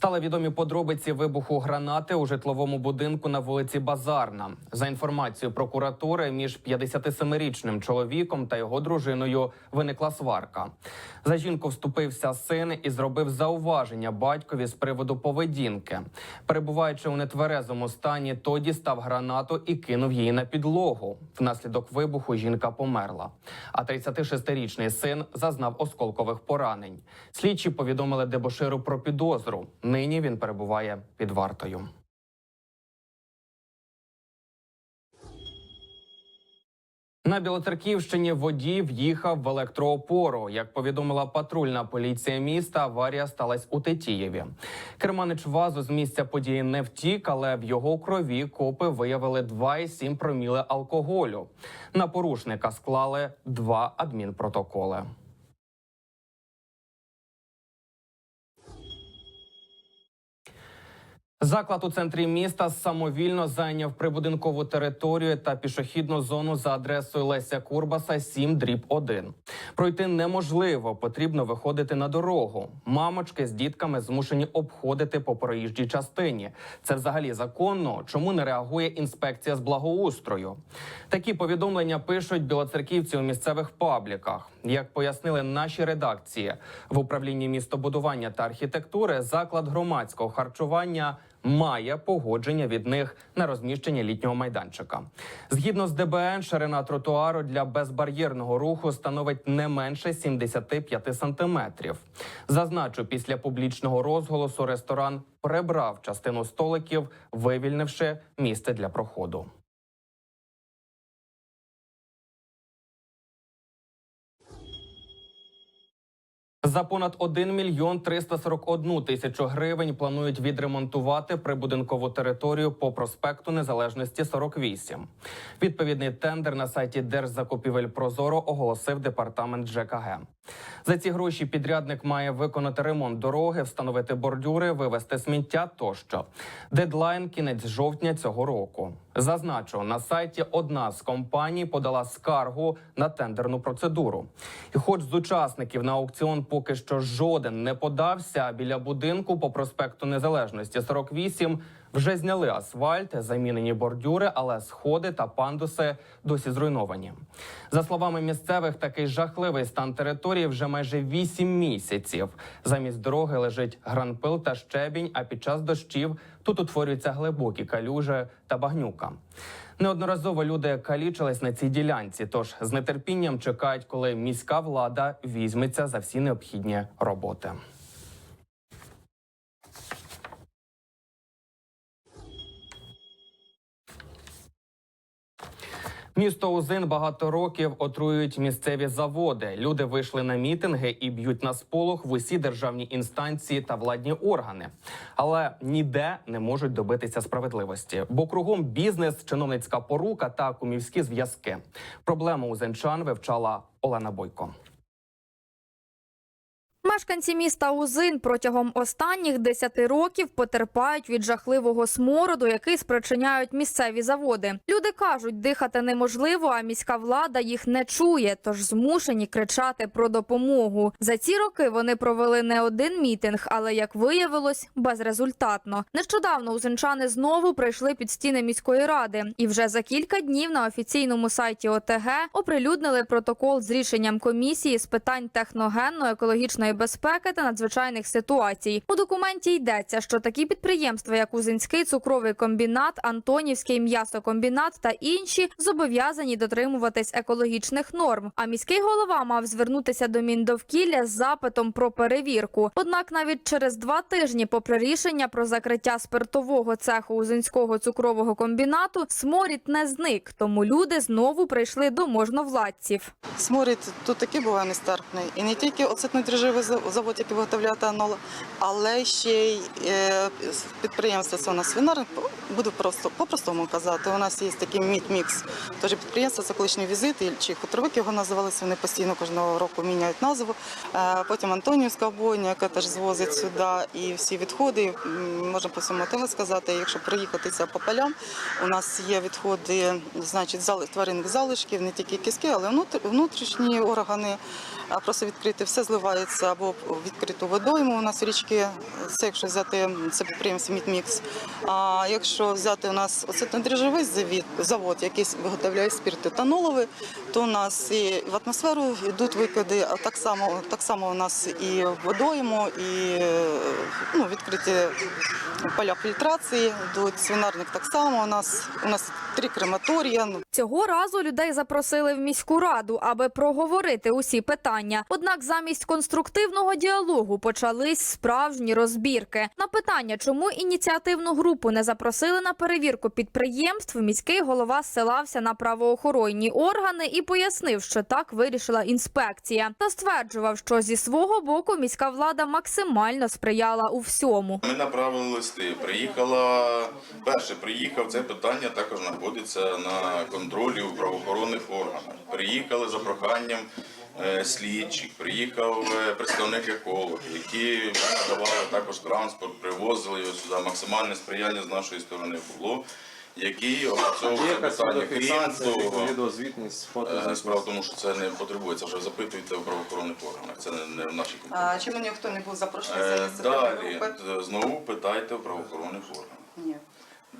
Стали відомі подробиці вибуху гранати у житловому будинку на вулиці Базарна. За інформацією прокуратури, між 57-річним чоловіком та його дружиною виникла сварка. За жінку вступився син і зробив зауваження батькові з приводу поведінки. Перебуваючи у нетверезому стані, той дістав гранату і кинув її на підлогу. Внаслідок вибуху жінка померла. А 36-річний син зазнав осколкових поранень. Слідчі повідомили дебоширу про підозру. Нині він перебуває під вартою. На Білоцерківщині водій в'їхав в електроопору. Як повідомила патрульна поліція міста, аварія сталася у Тетіїві. Керманич вазу з місця події не втік, але в його крові копи виявили 2,7 проміли алкоголю. На порушника склали два адмінпротоколи. Заклад у центрі міста самовільно зайняв прибудинкову територію та пішохідну зону за адресою Леся Курбаса 7 дріб 1. Пройти неможливо, потрібно виходити на дорогу. Мамочки з дітками змушені обходити по проїжджій частині. Це взагалі законно. Чому не реагує інспекція з благоустрою? Такі повідомлення пишуть білоцерківці у місцевих пабліках. Як пояснили наші редакції в управлінні містобудування та архітектури, заклад громадського харчування має погодження від них на розміщення літнього майданчика. Згідно з ДБН, ширина тротуару для безбар'єрного руху становить не менше 75 сантиметрів. Зазначу, після публічного розголосу ресторан прибрав частину столиків, вивільнивши місце для проходу. За понад 1 мільйон 341 тисячу гривень планують відремонтувати прибудинкову територію по проспекту Незалежності 48. Відповідний тендер на сайті Держзакупівель Прозоро оголосив департамент ЖКГ. За ці гроші підрядник має виконати ремонт дороги, встановити бордюри, вивести сміття тощо. Дедлайн кінець жовтня цього року. Зазначу, на сайті одна з компаній подала скаргу на тендерну процедуру. І, хоч з учасників на аукціон поки що жоден не подався, біля будинку по проспекту Незалежності 48 вже зняли асфальт, замінені бордюри, але сходи та пандуси досі зруйновані. За словами місцевих, такий жахливий стан території вже майже 8 місяців. Замість дороги лежить гранпил та щебінь. А під час дощів тут утворюються глибокі калюжі та багнюка. Неодноразово люди калічились на цій ділянці, тож з нетерпінням чекають, коли міська влада візьметься за всі необхідні роботи. Місто Узин багато років отруюють місцеві заводи. Люди вийшли на мітинги і б'ють на сполох в усі державні інстанції та владні органи, але ніде не можуть добитися справедливості, бо кругом бізнес, чиновницька порука та кумівські зв'язки. Проблему узенчан вивчала Олена Бойко. Мешканці міста Узин протягом останніх 10 років потерпають від жахливого смороду, який спричиняють місцеві заводи. Люди кажуть, дихати неможливо, а міська влада їх не чує, тож змушені кричати про допомогу. За ці роки вони провели не один мітинг, але як виявилось, безрезультатно. Нещодавно узинчани знову прийшли під стіни міської ради, і вже за кілька днів на офіційному сайті ОТГ оприлюднили протокол з рішенням комісії з питань техногенно-екологічної безпеки та надзвичайних ситуацій. У документі йдеться, що такі підприємства, як Узинський цукровий комбінат, Антонівський м'ясокомбінат та інші, зобов'язані дотримуватись екологічних норм. А міський голова мав звернутися до Міндовкілля з запитом про перевірку. Однак, навіть через два тижні, попри рішення про закриття спиртового цеху Узинського цукрового комбінату, сморід не зник. Тому люди знову прийшли до можновладців. Сморід тут такий буває нестерпний. І не тільки оцетно-дріжджовий завод, який виготовляє етанол, але ще й е, підприємство Сона Свинар. Буду просто по-простому казати. У нас є такий міт-мікс. Тож підприємство це колишній візит, чи хутровик його називалися. Вони постійно кожного року міняють назву. Е, Потім Антонівська бойня, яка теж звозить сюди, і всі відходи. Можна по всьому того сказати. Якщо проїхатися по полям, у нас є відходи, значить, тваринних залишків, не тільки киски, але внутр- внутрішні органи. А просто відкрити все зливається або відкриту водойму. У нас річки, це якщо взяти це підприємство Мідмікс. А якщо взяти у нас оцетно-дріжджовий завід, завод, який виготовляє спірт етаноловий, то у нас і в атмосферу йдуть викиди, а так само, так само у нас і водойму, і ну, відкриті поля фільтрації йдуть. Свинарник так само. У нас у нас три крематорія. Цього разу людей запросили в міську раду, аби проговорити усі питання. Однак замість конструктивного діалогу почались справжні розбірки. На питання, чому ініціативну групу не запросили на перевірку підприємств, міський голова ссилався на правоохоронні органи і пояснив, що так вирішила інспекція, та стверджував, що зі свого боку міська влада максимально сприяла у всьому. Ми направили листи. Приїхала перше, приїхав це питання також знаходиться на контролі у правоохоронних органах. Приїхали за проханням слідчих, приїхав е, представник екологів, які надавали також транспорт, привозили його сюди. Максимальне сприяння з нашої сторони було. Які опрацьовували питання. Крім того, відеозвітність, е, фото. справа в тому, що це не потребується. Вже запитуйте у правоохоронних органах. Це не, не в нашій компетенції. а чому ніхто не був запрошений за Е, ініціативної Далі групи? знову питайте у правоохоронних органах. Ні.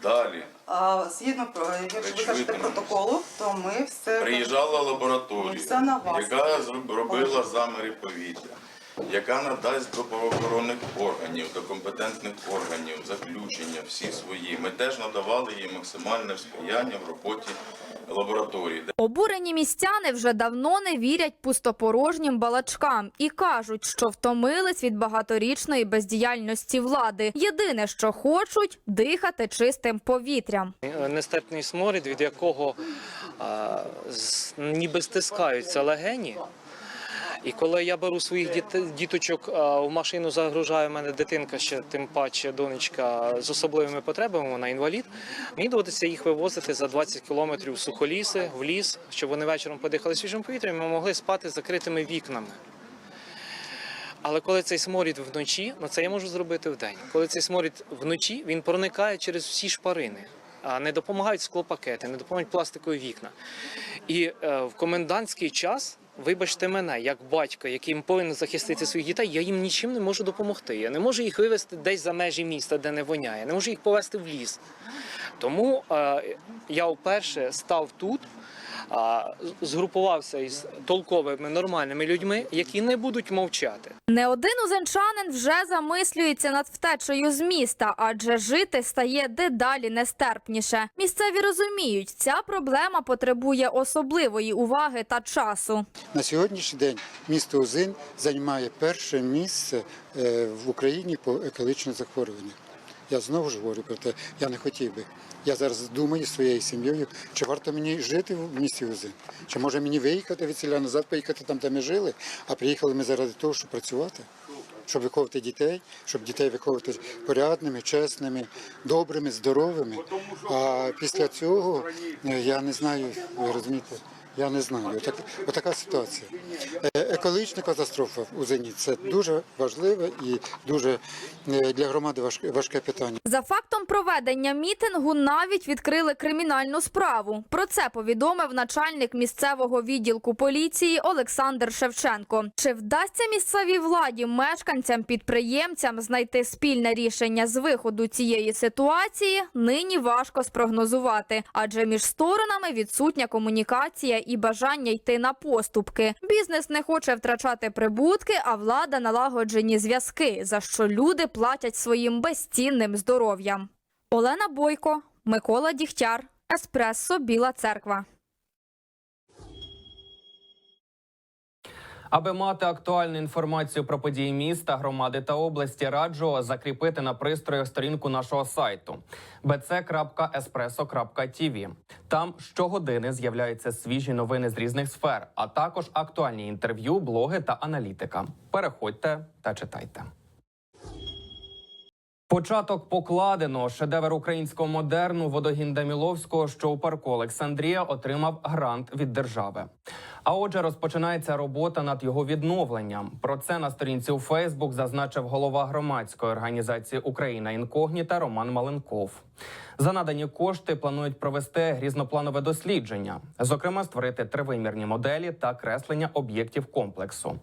Далі. А згідно про якщо ви кажете протоколу, то ми все приїжджала лабораторія, все на вас. яка робила заміри повітря, яка надасть до правоохоронних органів, до компетентних органів заключення всі свої. Ми теж надавали їй максимальне сприяння в роботі лабораторії. Обурені містяни вже давно не вірять пустопорожнім балачкам і кажуть, що втомились від багаторічної бездіяльності влади. Єдине, що хочуть дихати чистим повітрям. нестерпний сморід, від якого а, з- ніби стискаються легені. І коли я беру своїх діт- діточок в машину, загружаю в мене дитинка ще, тим паче донечка з особливими потребами, вона інвалід. Мені доводиться їх вивозити за 20 кілометрів в сухоліси, в ліс, щоб вони вечором подихали свіжим повітрям і Ми могли спати з закритими вікнами. Але коли цей сморід вночі, ну це я можу зробити вдень. Коли цей сморід вночі, він проникає через всі шпарини. А не допомагають склопакети, не допомагають пластикові вікна. І е, в комендантський час, вибачте мене, як батько, який повинен захистити своїх дітей, я їм нічим не можу допомогти. Я не можу їх вивезти десь за межі міста, де не воняє, не можу їх повезти в ліс. Тому е, я вперше став тут, згрупувався із толковими нормальними людьми, які не будуть мовчати. Не один узенчанин вже замислюється над втечею з міста, адже жити стає дедалі нестерпніше. Місцеві розуміють, ця проблема потребує особливої уваги та часу. На сьогоднішній день місто Узин займає перше місце е, в Україні по екологічних захворюваннях. Я знову ж говорю про те, я не хотів би. Я зараз думаю своєю сім'єю, чи варто мені жити в місті Узин, чи може мені виїхати від селя назад, поїхати там, де ми жили, а приїхали ми заради того, щоб працювати, щоб виховувати дітей, щоб дітей виховувати порядними, чесними, добрими, здоровими. А після цього е, я не знаю, ви розумієте. Я не знаю. Отак, отака ситуація. Екологічна катастрофа в Узині це дуже важливе і дуже е, для громади важке, важке питання. За фактом проведення мітингу навіть відкрили кримінальну справу. Про це повідомив начальник місцевого відділку поліції Олександр Шевченко. Чи вдасться місцевій владі, мешканцям, підприємцям знайти спільне рішення з виходу цієї ситуації, нині важко спрогнозувати, адже між сторонами відсутня комунікація і бажання йти на поступки. Бізнес не хоче втрачати прибутки, а влада налагоджені зв'язки, за що люди платять своїм безцінним здоров'ям. Олена Бойко, Микола Дігтяр, Еспресо, Біла Церква. Аби мати актуальну інформацію про події міста, громади та області, раджу закріпити на пристроях сторінку нашого сайту bc.espresso.tv. Там щогодини з'являються свіжі новини з різних сфер, а також актуальні інтерв'ю, блоги та аналітика. Переходьте та читайте. Початок покладено. Шедевр українського модерну водогін Даміловського, що у парку Олександрія, отримав грант від держави. А отже, розпочинається робота над його відновленням. Про це на сторінці у Фейсбук зазначив голова громадської організації Україна інкогніта Роман Маленков. За надані кошти планують провести різнопланове дослідження, зокрема, створити тривимірні моделі та креслення об'єктів комплексу.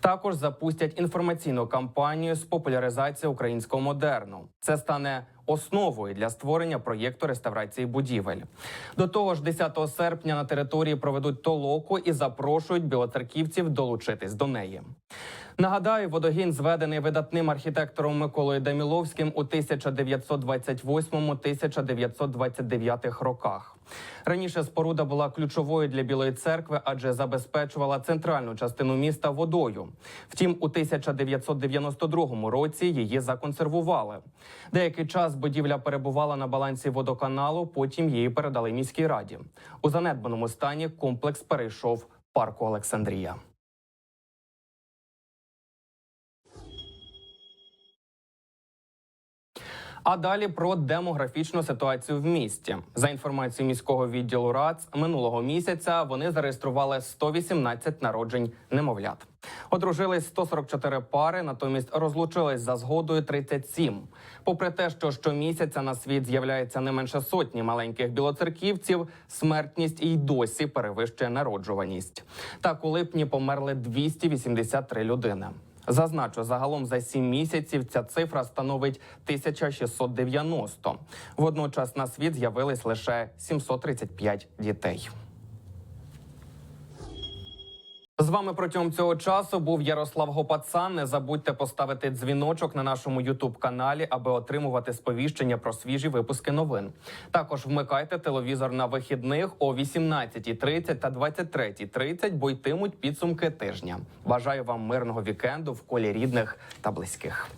Також запустять інформаційну кампанію з популяризації українського модерну. Це стане основою для створення проєкту реставрації будівель. До того ж, 10 серпня на території проведуть толоку і запрошують білоцерківців долучитись до неї. Нагадаю, водогін зведений видатним архітектором Миколою Даміловським у 1928-1929 роках. Раніше споруда була ключовою для Білої церкви, адже забезпечувала центральну частину міста водою. Втім, у 1992 році її законсервували. Деякий час будівля перебувала на балансі водоканалу, потім її передали міській раді. У занедбаному стані комплекс перейшов парку Олександрія. А далі про демографічну ситуацію в місті. За інформацією міського відділу РАЦ, минулого місяця вони зареєстрували 118 народжень немовлят. Одружились 144 пари, натомість розлучились за згодою 37. Попри те, що щомісяця на світ з'являється не менше сотні маленьких білоцерківців, смертність і досі перевищує народжуваність. Так у липні померли 283 людини. Зазначу, загалом за сім місяців ця цифра становить 1690. Водночас на світ з'явились лише 735 дітей. З вами протягом цього часу був Ярослав Гопацан. Не забудьте поставити дзвіночок на нашому Ютуб каналі, аби отримувати сповіщення про свіжі випуски новин. Також вмикайте телевізор на вихідних о 18.30 та 23.30, бо йтимуть підсумки тижня. Бажаю вам мирного вікенду в колі рідних та близьких.